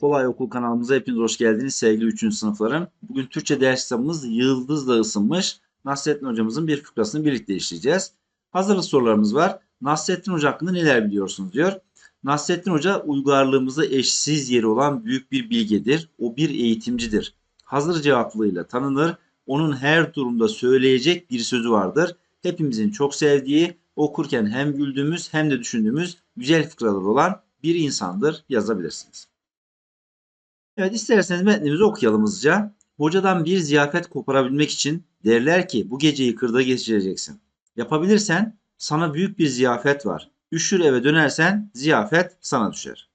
Kolay Okul kanalımıza hepiniz hoş geldiniz sevgili 3. sınıflarım. Bugün Türkçe ders kitabımız Yıldızla ısınmış. Nasrettin hocamızın bir fıkrasını birlikte işleyeceğiz. Hazırlık sorularımız var. Nasrettin Hoca hakkında neler biliyorsunuz diyor. Nasrettin Hoca uygarlığımızda eşsiz yeri olan büyük bir bilgedir. O bir eğitimcidir. Hazır cevaplığıyla tanınır. Onun her durumda söyleyecek bir sözü vardır. Hepimizin çok sevdiği, okurken hem güldüğümüz hem de düşündüğümüz güzel fıkralar olan bir insandır yazabilirsiniz. Evet isterseniz metnimizi okuyalım hızlıca. Hocadan bir ziyafet koparabilmek için derler ki bu geceyi kırda geçireceksin. Yapabilirsen sana büyük bir ziyafet var. Üşür eve dönersen ziyafet sana düşer.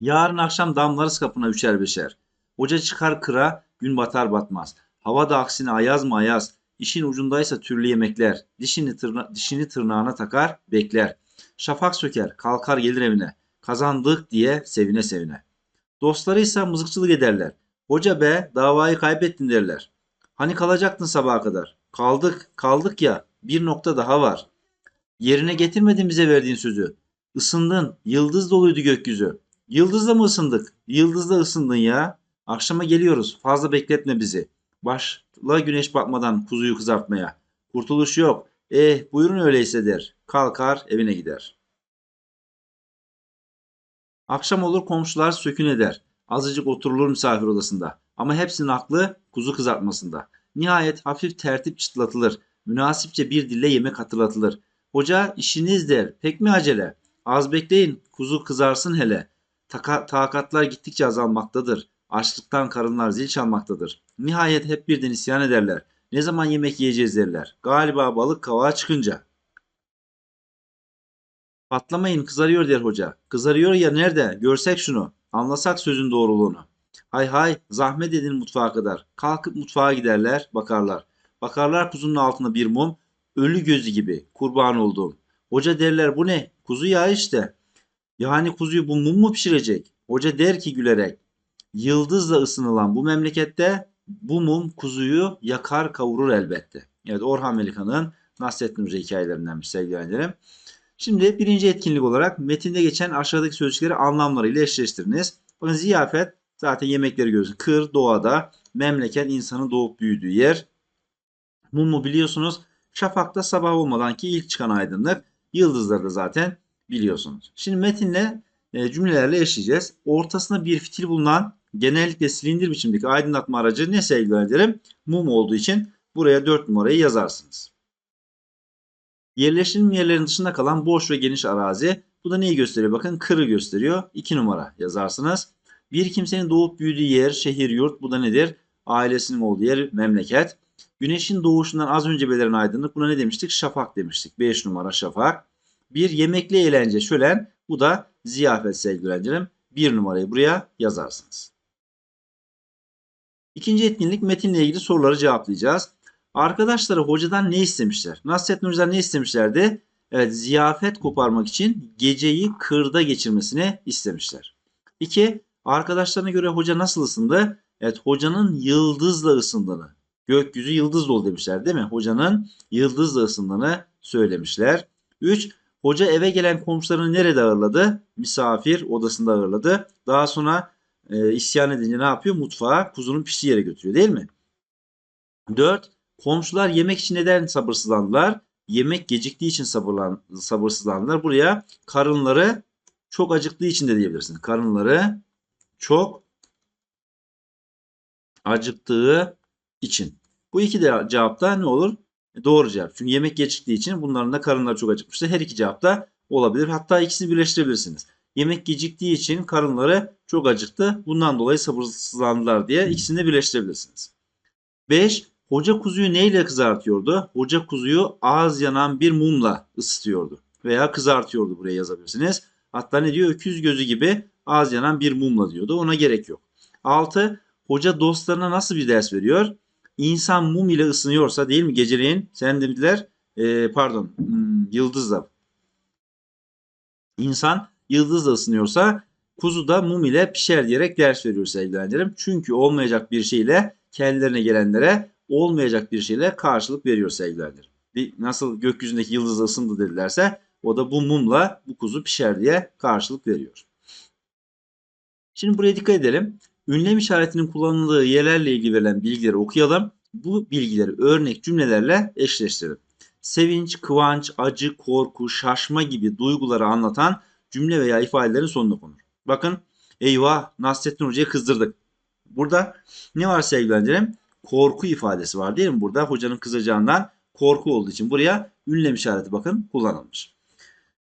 Yarın akşam damlarız kapına üçer beşer. Hoca çıkar kıra gün batar batmaz. Hava da aksine ayaz mı ayaz. İşin ucundaysa türlü yemekler. Dişini, tırna dişini tırnağına takar bekler. Şafak söker kalkar gelir evine. Kazandık diye sevine sevine. Dostları ise mızıkçılık ederler. Hoca be davayı kaybettin derler. Hani kalacaktın sabaha kadar. Kaldık, kaldık ya. Bir nokta daha var. Yerine getirmedin bize verdiğin sözü. Isındın, yıldız doluydu gökyüzü. Yıldızla mı ısındık? Yıldızla ısındın ya. Akşama geliyoruz, fazla bekletme bizi. Başla güneş batmadan kuzuyu kızartmaya. Kurtuluş yok. Eh buyurun öyleyse der. Kalkar evine gider. Akşam olur komşular sökün eder. Azıcık oturulur misafir odasında. Ama hepsinin aklı kuzu kızartmasında. Nihayet hafif tertip çıtlatılır. Münasipçe bir dille yemek hatırlatılır. Hoca işiniz der. Pek mi acele? Az bekleyin. Kuzu kızarsın hele. Taka, takatlar gittikçe azalmaktadır. Açlıktan karınlar zil çalmaktadır. Nihayet hep birden isyan ederler. Ne zaman yemek yiyeceğiz derler. Galiba balık kavağa çıkınca. Patlamayın kızarıyor der hoca. Kızarıyor ya nerede? Görsek şunu. Anlasak sözün doğruluğunu. Hay hay zahmet edin mutfağa kadar. Kalkıp mutfağa giderler bakarlar. Bakarlar kuzunun altında bir mum. Ölü gözü gibi kurban olduğum. Hoca derler bu ne? Kuzu yağı işte. Yani kuzuyu bu mum mu pişirecek? Hoca der ki gülerek. Yıldızla ısınılan bu memlekette bu mum kuzuyu yakar kavurur elbette. Evet Orhan Velikan'ın Nasrettin Hoca hikayelerindenmiş sevgili öğrencilerim. Şimdi birinci etkinlik olarak metinde geçen aşağıdaki sözcükleri anlamlarıyla eşleştiriniz. Bakın ziyafet zaten yemekleri görüyorsunuz. Kır doğada, memleket insanın doğup büyüdüğü yer. Mumu biliyorsunuz. Şafakta sabah olmadan ki ilk çıkan aydınlık. Yıldızları da zaten biliyorsunuz. Şimdi metinle cümlelerle eşleyeceğiz. Ortasında bir fitil bulunan genellikle silindir biçimdeki aydınlatma aracı ne sevgili öğrencilerim? Mum olduğu için buraya 4 numarayı yazarsınız. Yerleşim yerlerinin dışında kalan boş ve geniş arazi. Bu da neyi gösteriyor? Bakın kırı gösteriyor. 2 numara yazarsınız. Bir kimsenin doğup büyüdüğü yer, şehir, yurt. Bu da nedir? Ailesinin olduğu yer, memleket. Güneşin doğuşundan az önce beliren aydınlık. Buna ne demiştik? Şafak demiştik. 5 numara şafak. Bir yemekli eğlence şölen. Bu da ziyafet sevgili öğrencilerim. 1 numarayı buraya yazarsınız. İkinci etkinlik metinle ilgili soruları cevaplayacağız. Arkadaşları hocadan ne istemişler? Nasrettin Hoca'dan ne istemişlerdi? Evet ziyafet koparmak için geceyi kırda geçirmesini istemişler. 2. Arkadaşlarına göre hoca nasıl ısındı? Evet hocanın yıldızla ısındığını. Gökyüzü yıldız dolu demişler değil mi? Hocanın yıldızla ısındığını söylemişler. 3. Hoca eve gelen komşularını nerede ağırladı? Misafir odasında ağırladı. Daha sonra e, isyan edince ne yapıyor? Mutfağa kuzunun piştiği yere götürüyor değil mi? 4. Komşular yemek için neden sabırsızlandılar? Yemek geciktiği için sabırlan, sabırsızlandılar. Buraya karınları çok acıktığı için de diyebilirsin. Karınları çok acıktığı için. Bu iki de cevapta ne olur? Doğru cevap. Çünkü yemek geciktiği için bunların da karınları çok acıkmıştı. Her iki cevapta olabilir. Hatta ikisini birleştirebilirsiniz. Yemek geciktiği için karınları çok acıktı. Bundan dolayı sabırsızlandılar diye ikisini de birleştirebilirsiniz. 5. Hoca kuzuyu neyle kızartıyordu? Hoca kuzuyu az yanan bir mumla ısıtıyordu. Veya kızartıyordu buraya yazabilirsiniz. Hatta ne diyor? Öküz gözü gibi az yanan bir mumla diyordu. Ona gerek yok. 6. Hoca dostlarına nasıl bir ders veriyor? İnsan mum ile ısınıyorsa değil mi geceleyin? Sen dediler e, pardon hmm, yıldızla. İnsan yıldızla ısınıyorsa kuzu da mum ile pişer diyerek ders veriyor sevgili öğrencilerim. Çünkü olmayacak bir şeyle kendilerine gelenlere olmayacak bir şeyle karşılık veriyor. Bir, nasıl gökyüzündeki yıldızla ısındı dedilerse O da bu mumla bu kuzu pişer diye karşılık veriyor. Şimdi buraya dikkat edelim. Ünlem işaretinin kullanıldığı yerlerle ilgili verilen bilgileri okuyalım. Bu bilgileri örnek cümlelerle eşleştirelim. Sevinç, kıvanç, acı, korku, şaşma gibi duyguları anlatan cümle veya ifadelerin sonuna konur. Bakın eyvah Nasrettin Hoca'yı kızdırdık. Burada ne var sevgili öğrencilerim? Korku ifadesi var değil mi? Burada hocanın kızacağından korku olduğu için buraya ünlem işareti bakın kullanılmış.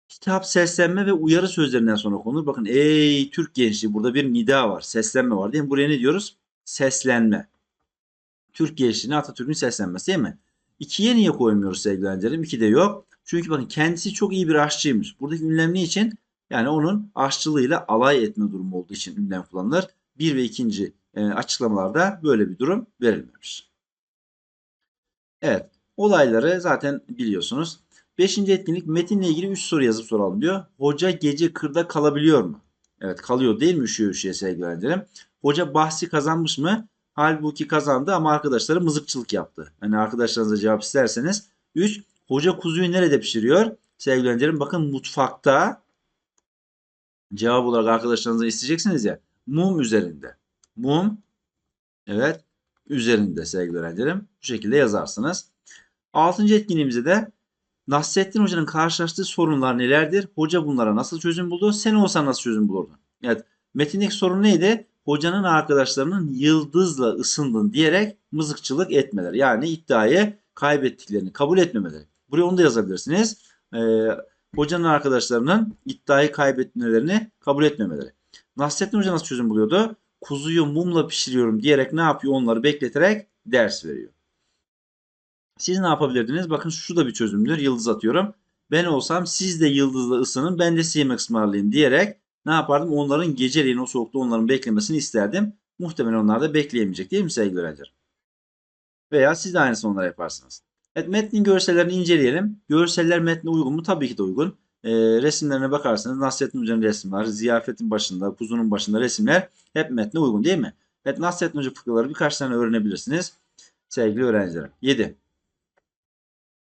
Kitap seslenme ve uyarı sözlerinden sonra konulur. Bakın ey Türk gençliği burada bir nida var. Seslenme var değil mi? Buraya ne diyoruz? Seslenme. Türk gençliğine Atatürk'ün seslenmesi değil mi? İkiye niye koymuyoruz sevgili öğrencilerim? İki de yok. Çünkü bakın kendisi çok iyi bir aşçıymış. Buradaki ünlem ne için? Yani onun aşçılığıyla alay etme durumu olduğu için ünlem kullanılır. Bir ve ikinci e, açıklamalarda böyle bir durum verilmemiş. Evet. Olayları zaten biliyorsunuz. Beşinci etkinlik metinle ilgili 3 soru yazıp soralım diyor. Hoca gece kırda kalabiliyor mu? Evet kalıyor değil mi üşüyor üşüyor sevgili öğrencilerim. Hoca bahsi kazanmış mı? Halbuki kazandı ama arkadaşları mızıkçılık yaptı. Hani arkadaşlarınıza cevap isterseniz. 3. Hoca kuzuyu nerede pişiriyor? Sevgili öğrencilerim bakın mutfakta cevap olarak arkadaşlarınıza isteyeceksiniz ya. Mum üzerinde. Mum evet üzerinde sevgili öğrencilerim. Bu şekilde yazarsınız. Altıncı etkinliğimizde de Nasrettin Hoca'nın karşılaştığı sorunlar nelerdir? Hoca bunlara nasıl çözüm buldu? Sen olsan nasıl çözüm bulurdun? Evet. Metindeki sorun neydi? Hocanın arkadaşlarının yıldızla ısındın diyerek mızıkçılık etmeler. Yani iddiayı kaybettiklerini kabul etmemeleri. Buraya onu da yazabilirsiniz. Ee, hocanın arkadaşlarının iddiayı kaybetmelerini kabul etmemeleri. Nasrettin Hoca nasıl çözüm buluyordu? Kuzuyu mumla pişiriyorum diyerek ne yapıyor? Onları bekleterek ders veriyor. Siz ne yapabilirdiniz? Bakın şu da bir çözümdür. Yıldız atıyorum. Ben olsam siz de yıldızla ısının ben de size ısmarlayayım diyerek ne yapardım? Onların geceleyin o soğukta onların beklemesini isterdim. Muhtemelen onlar da bekleyemeyecek değil mi sevgili öğrenciler? Veya siz de aynısını onlara yaparsınız. Evet metnin görsellerini inceleyelim. Görseller metne uygun mu? Tabii ki de uygun. E, resimlerine bakarsanız Nasrettin Hoca'nın resmi var. Ziyafetin başında, kuzunun başında resimler hep metne uygun değil mi? Evet Nasrettin Hoca fıkraları birkaç tane öğrenebilirsiniz. Sevgili öğrencilerim. 7.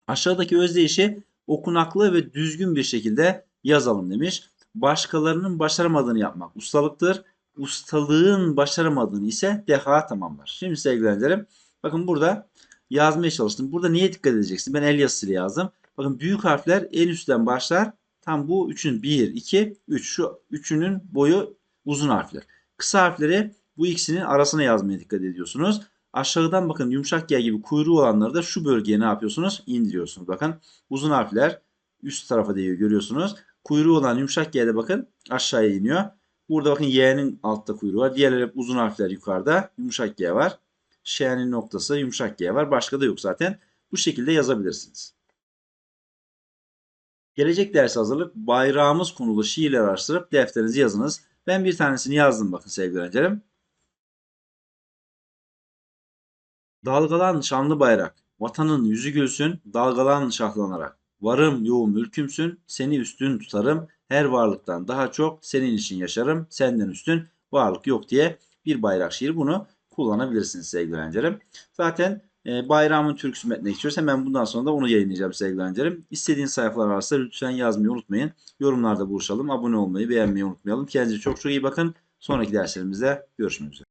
Aşağıdaki özdeyişi okunaklı ve düzgün bir şekilde yazalım demiş. Başkalarının başaramadığını yapmak ustalıktır. Ustalığın başaramadığını ise deha tamamlar. Şimdi sevgili öğrencilerim bakın burada yazmaya çalıştım. Burada niye dikkat edeceksin? Ben el yazısıyla yazdım. Bakın büyük harfler en üstten başlar. Tam bu üçün 1, 2, 3. Şu üçünün boyu uzun harfler. Kısa harfleri bu ikisinin arasına yazmaya dikkat ediyorsunuz. Aşağıdan bakın yumuşak G gibi kuyruğu olanları da şu bölgeye ne yapıyorsunuz? İndiriyorsunuz. Bakın uzun harfler üst tarafa değiyor görüyorsunuz. Kuyruğu olan yumuşak G'de bakın aşağıya iniyor. Burada bakın Y'nin altta kuyruğu var. Diğerleri hep uzun harfler yukarıda. Yumuşak G var. Ş'nin noktası yumuşak G var. Başka da yok zaten. Bu şekilde yazabilirsiniz. Gelecek ders hazırlık bayrağımız konulu şiirler araştırıp defterinizi yazınız. Ben bir tanesini yazdım bakın sevgili öğrencilerim. Dalgalan şanlı bayrak, vatanın yüzü gülsün, dalgalan şahlanarak. Varım yoğum mülkümsün, seni üstün tutarım, her varlıktan daha çok senin için yaşarım, senden üstün varlık yok diye bir bayrak şiir. Bunu kullanabilirsiniz sevgili öğrencilerim. Zaten e, bayramın türküsü metnine geçiyoruz. Hemen bundan sonra da onu yayınlayacağım sevgili öğrencilerim. İstediğiniz sayfalar varsa lütfen yazmayı unutmayın. Yorumlarda buluşalım. Abone olmayı, beğenmeyi unutmayalım. Kendinize çok çok iyi bakın. Sonraki derslerimizde görüşmek üzere.